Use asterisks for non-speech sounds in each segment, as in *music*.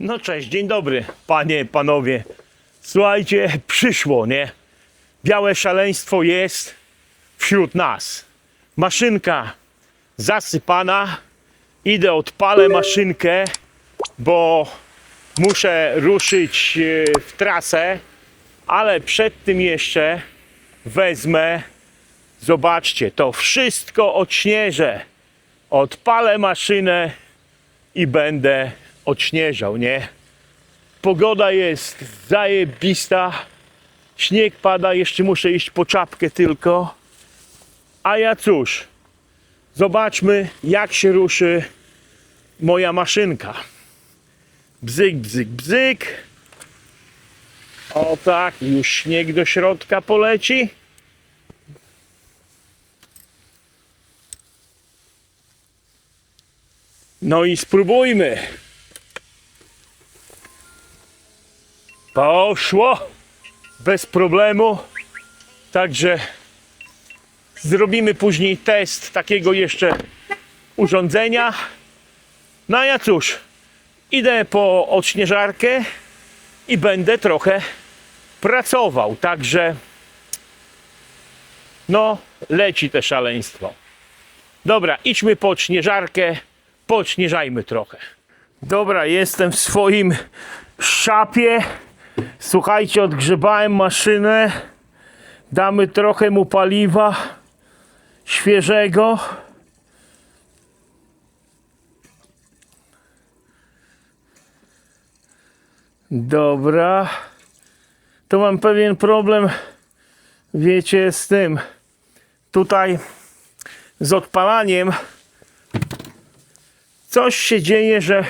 No cześć, dzień dobry, panie, panowie. Słuchajcie, przyszło, nie? Białe szaleństwo jest wśród nas. Maszynka zasypana. Idę, odpalę maszynkę, bo muszę ruszyć e, w trasę, ale przed tym jeszcze wezmę, zobaczcie, to wszystko odśnieżę. Odpalę maszynę i będę odśnieżał, nie? Pogoda jest zajebista. Śnieg pada, jeszcze muszę iść po czapkę tylko. A ja cóż, zobaczmy jak się ruszy moja maszynka. Bzyk, bzyk, bzyk. O tak, już śnieg do środka poleci. No i spróbujmy. Poszło bez problemu. Także zrobimy później test takiego jeszcze urządzenia. No a ja cóż, idę po odśnieżarkę i będę trochę pracował. Także no, leci te szaleństwo. Dobra, idźmy po odśnieżarkę, poodśnieżajmy trochę. Dobra, jestem w swoim szapie. Słuchajcie, odgrzebałem maszynę. Damy trochę mu paliwa świeżego. Dobra. To mam pewien problem, wiecie, z tym. Tutaj z odpalaniem coś się dzieje, że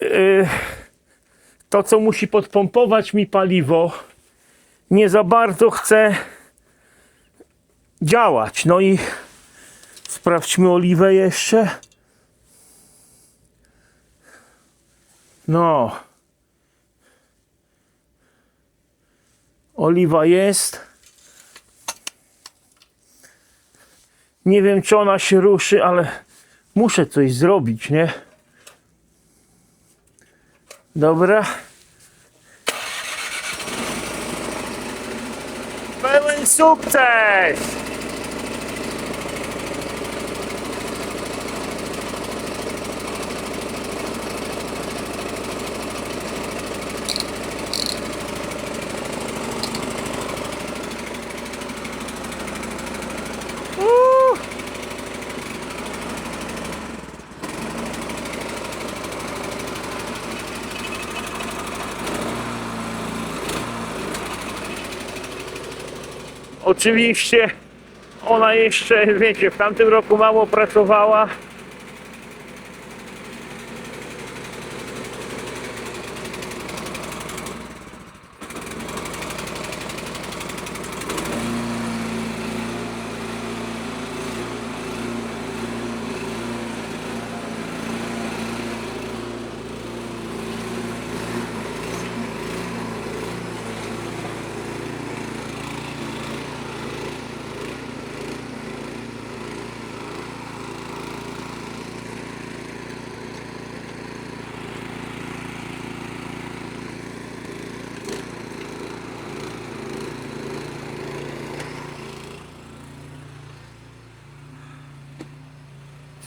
yy, to, co musi podpompować mi paliwo, nie za bardzo chce działać. No i sprawdźmy oliwę jeszcze. No. Oliwa jest. Nie wiem, czy ona się ruszy, ale muszę coś zrobić, nie? Dobra. Sukces! Oczywiście ona jeszcze, wiecie, w tamtym roku mało pracowała.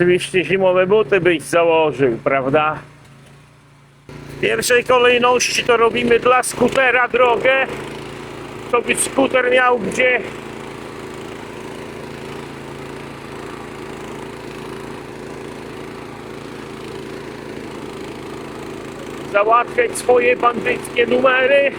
Oczywiście zimowe buty byś założył, prawda? W pierwszej kolejności to robimy dla skutera drogę, to by skuter miał gdzie załatwiać swoje bandyckie numery.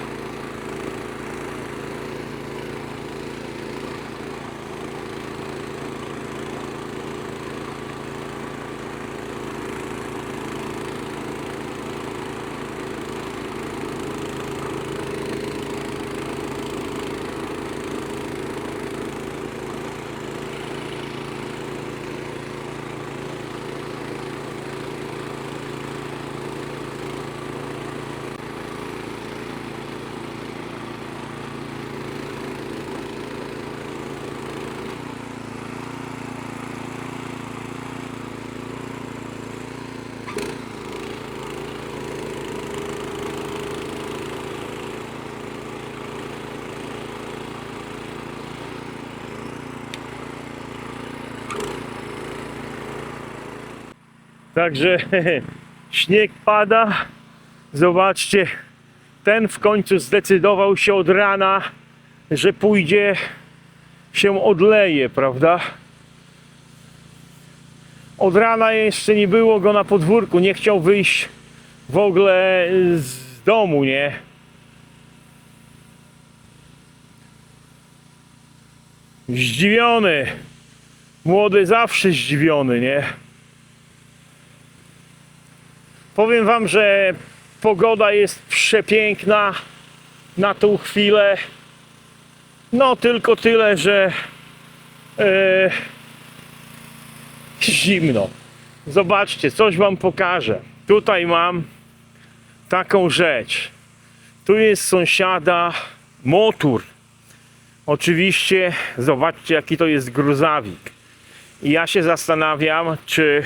Także *laughs* śnieg pada. Zobaczcie, ten w końcu zdecydował się od rana, że pójdzie się odleje, prawda? Od rana jeszcze nie było go na podwórku, nie chciał wyjść w ogóle z domu, nie? Zdziwiony. Młody zawsze zdziwiony, nie? Powiem wam, że pogoda jest przepiękna na tą chwilę. No tylko tyle, że e, zimno. Zobaczcie, coś wam pokażę. Tutaj mam taką rzecz. Tu jest sąsiada motor. Oczywiście zobaczcie jaki to jest gruzawik. I ja się zastanawiam, czy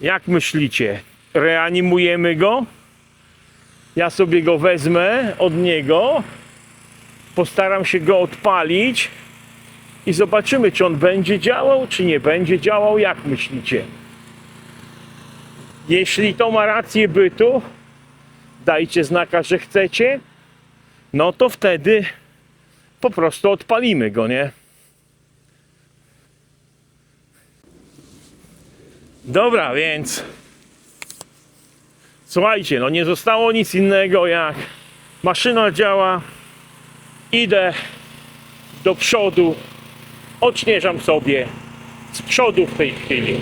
jak myślicie, reanimujemy go? Ja sobie go wezmę od niego, postaram się go odpalić i zobaczymy, czy on będzie działał, czy nie będzie działał. Jak myślicie? Jeśli to ma rację bytu, dajcie znaka, że chcecie, no to wtedy po prostu odpalimy go, nie? Dobra, więc słuchajcie, no nie zostało nic innego jak maszyna działa, idę do przodu, odśnieżam sobie z przodu w tej chwili.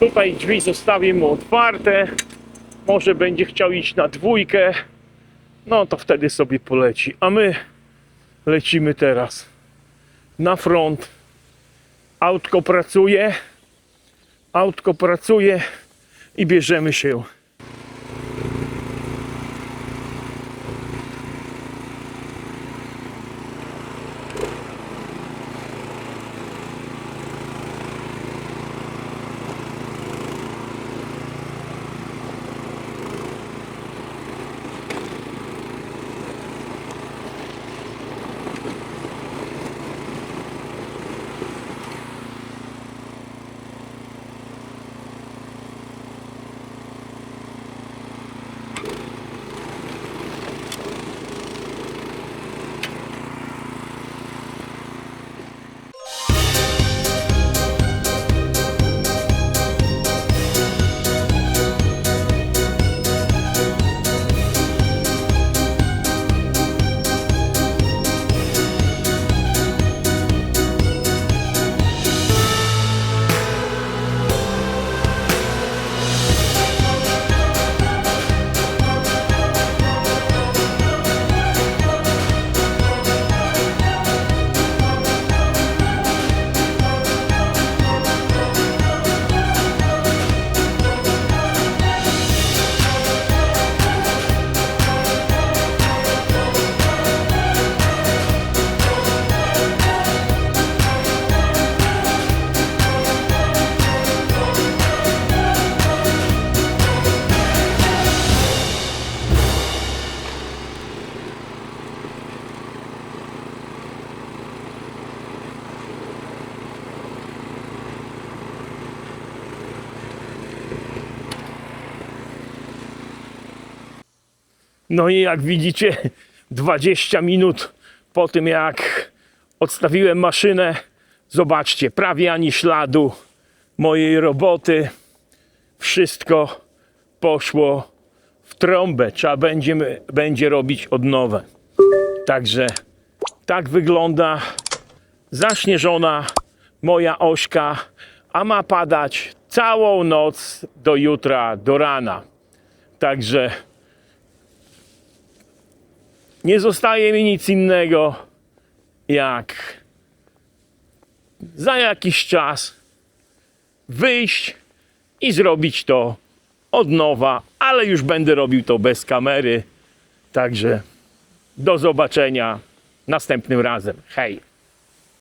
Tutaj drzwi zostawię mu otwarte, może będzie chciał iść na dwójkę, no to wtedy sobie poleci, a my lecimy teraz na front. Autko pracuje, autko pracuje i bierzemy się. No i jak widzicie, *laughs* 20 minut po tym jak odstawiłem maszynę, zobaczcie, prawie ani śladu mojej roboty. Wszystko poszło w trąbę. Trzeba będzie, będzie robić od nowa. Także tak wygląda zaśnieżona moja ośka, a ma padać całą noc do jutra, do rana. Także nie zostaje mi nic innego, jak za jakiś czas wyjść i zrobić to od nowa, ale już będę robił to bez kamery. Także do zobaczenia następnym razem. Hej!